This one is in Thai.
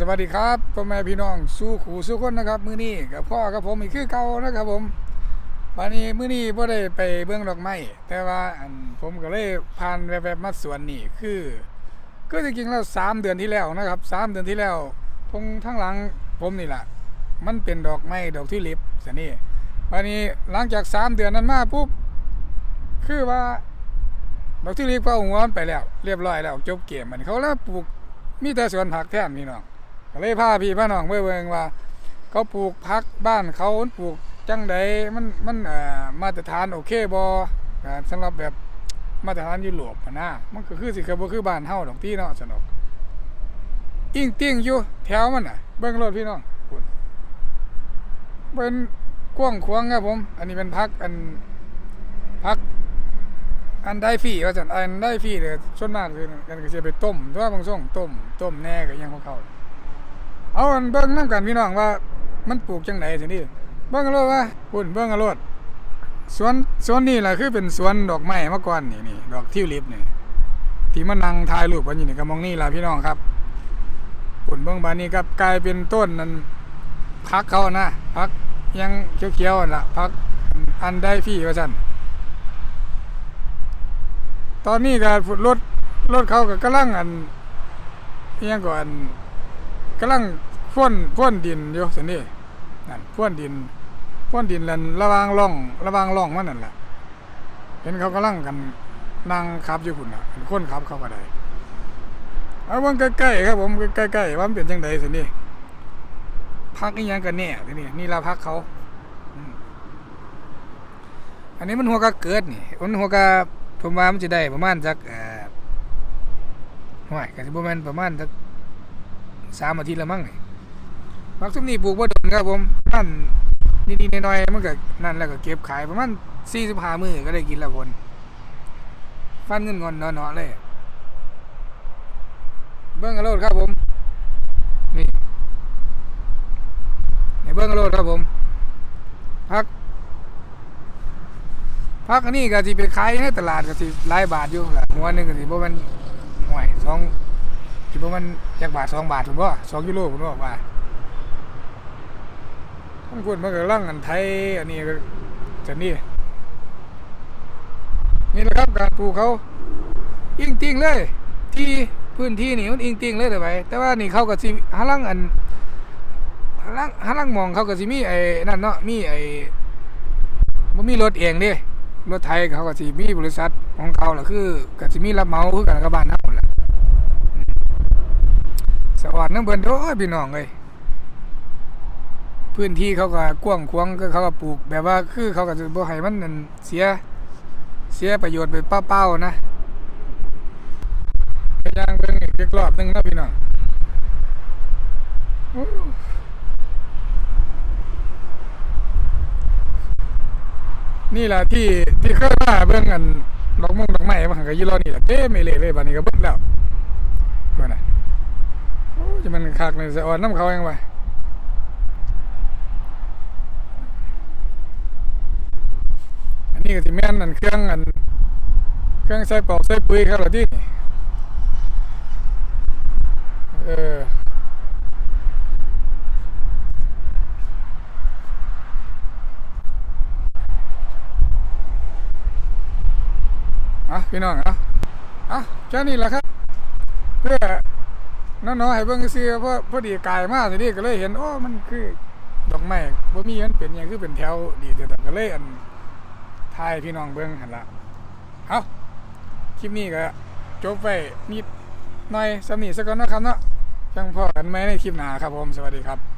สวัสดีครับพ่อแม่พี่น้องสู้ขู่สู้คนนะครับ มื้อนี้กับพ่อกับผมอีกคือเก่านะครับผมวันนี้มื้อนี้บ่ได้ไปเบื้องดอกไม้แต่ว่าผมก็เลยผ่านแวบๆมาสวนนี่คือ ก็จริงๆแล้วสามเดือนที่แล้วนะครับสามเดือนที่แล้วตรงทั้งหลังผมนี่แหละมันเป็นดอกไม้ดอกทิลิปสนี่วันนี้หลังจากสามเดือนนั้นมาปุ๊บคือว่าดอกทิลิปก็เอาหัวมันไปแล้ว เรียบร้อยแล้วจบเกมมันเขาแล้วปลูกมีแต่สวนผักแท่นพี่น้อง ก็เลยพาพี่พาน้องไปเบิ่งว่า เขาปลูกผักบ้านเขาปลูกจังใดมันมันเอ่อมาตรฐานโอเคบ่อ่าสำหรับแบบมาตรฐานยุโรปนะมันก็คือสิก็บ่คือบ้านเฮาดอกที่เนาะสนุกอิงติ่งอยู่แถวมันน่ะ เบิ่งรถพี่น้องพุ่นเป็นกว้างขวางครับผม อันนี้เป็นพักอันพักอันได้ฟรีว่าจันอันได้ฟรีเลยส่วนมากคือกันก็สิไปต้มแต่ว่าบางช่วงต้มต้มแน่ก็ยังของเขา เอาอันเบิ่งนํกันพี่น้องว่า มันปลูกจังไดสินี่เบิ่งกันโลดว่าพุ่นเบิ่งกันโลดสวนสวนนี่แหละคือเป็นสวนดอกไม้เมื่อก่อนนี่นี่ดอกทิวลิปนี่ที่มานั่งถ่ายรูปกันอยู่นี่ก็มองนี่ละพี่น้องครับพุ่นเบิ่งบานนี้ครับกลายเป็นต้นนั้นพักเขานะพักยังเขียวๆนั่นล่ะพักอันได้ฟรีว่าซั่นตอนนี้ก็รถรถเขาก็กำลังอันยังก่อน กำลังพ่นพ่นดินอยู่สินี่นั่นพ่นดินพ่นดินแล้วระวางร่องระวางร่องมันนั่นแหละเห็นเขากำลังกันนั่งขับอยู่พุ่นน่ะเป็นคนขับเขาก็ได้เอาเบิ่งใกล้ๆครับผมใกล้ๆว่ามันเป็นจังไดสินี่พักอีหยังกันแน่ทีนี่นี่ลาพักเขาอันนี้มันหัวกะเกิดนี่มันหัวกะผมว่ามันจะได้ประมาณสักเอ่อห่วยก็สิประมาณประมาณสัก สามอาทิตย์ละมั้งนี่มักซุมนี้ปลูกบ่โดนครับผมนั่นนิดๆหน่อยๆมันก็นั่นแล้วก็เก็บขายประมาณ45มื้อก็ได้กินละคนฟันเงินงอนเนาะๆเลยเบิ่งกันโลดครับผมนี่นี่เบิ่งกันโลดครับผมพักพักอันนี้ก็สิไปขายในตลาดก็สิหลายบาทอยู่ละหัวหนึงก็สิบ่แมันห่วยสอง สิบ่แมันจักบาทสองบาทพุ่นบ่สองกิโลพุ่นบ่ว่าท่านคนมันก็ลังอันไทย อันนี้จะนี่นี่แหละครับการปลูกเขาอิงติงเลย ที่พื้นที่นี่มันอิงติงเลยแต่ไปแต่ว่านี่เขาก็สิหาลังอันหาลังหาลังมองเขาก็สิมีไอ้นั่นเนาะมีไอ้บ่มีรถเองด้รถไทยเขาก็สิมีบริษัทของเขาแหละคือก็สิมีรับเหมาคือกันกับบ้านเฮาแหละ สวัสดีน้ำเบิ่นโอ้ยพี่น้องเอ้ยพื้นที่เขาก็กว้างขวางก็เขาก็ปลูก แบบว่าคือเขาก็จะบ่ให้มันนั่นเสียเสียประโยชน์ไปเปล่าๆนะไปย่างเบิ่งอีกรอบหนึงนะพี่น้องนี่แหละที่ที่เคยมาเบิ่งกันดอกมงดอกไม้มาหันกับยี่รอนี่แหละเต้ไม่เละเลยบัดนี้ก็เบิดแล้วเพิ่นน่ะ จะมันคักเลยสะอ่อนน้ำเขายังวะอันนี้ก็สิแม่นอันเครื่องอันเครื่องใส่ปอกใส่ปุ๋ยครับเหรอที่นี่เอออะพี่น้องอะอะแค่นี้แหละครับ เพื่อ น้องๆให้เบิ่งซื้อเพราะพอดีกายมากทีนี้ก็เลยเห็นโอ้มันคือดอกไม้บ่มีมันเป็นอย่างคือเป็นแถวดีแต่ก็เลยอันทายพี่น้องเบิ่งหั่นล่ะเอาคลิปนี้ก็จบไปนิดหน่อยสำนีสักก่อนนะครับเนาะจังพอกันไหมในคลิปหน้าครับผมสวัสดีครับ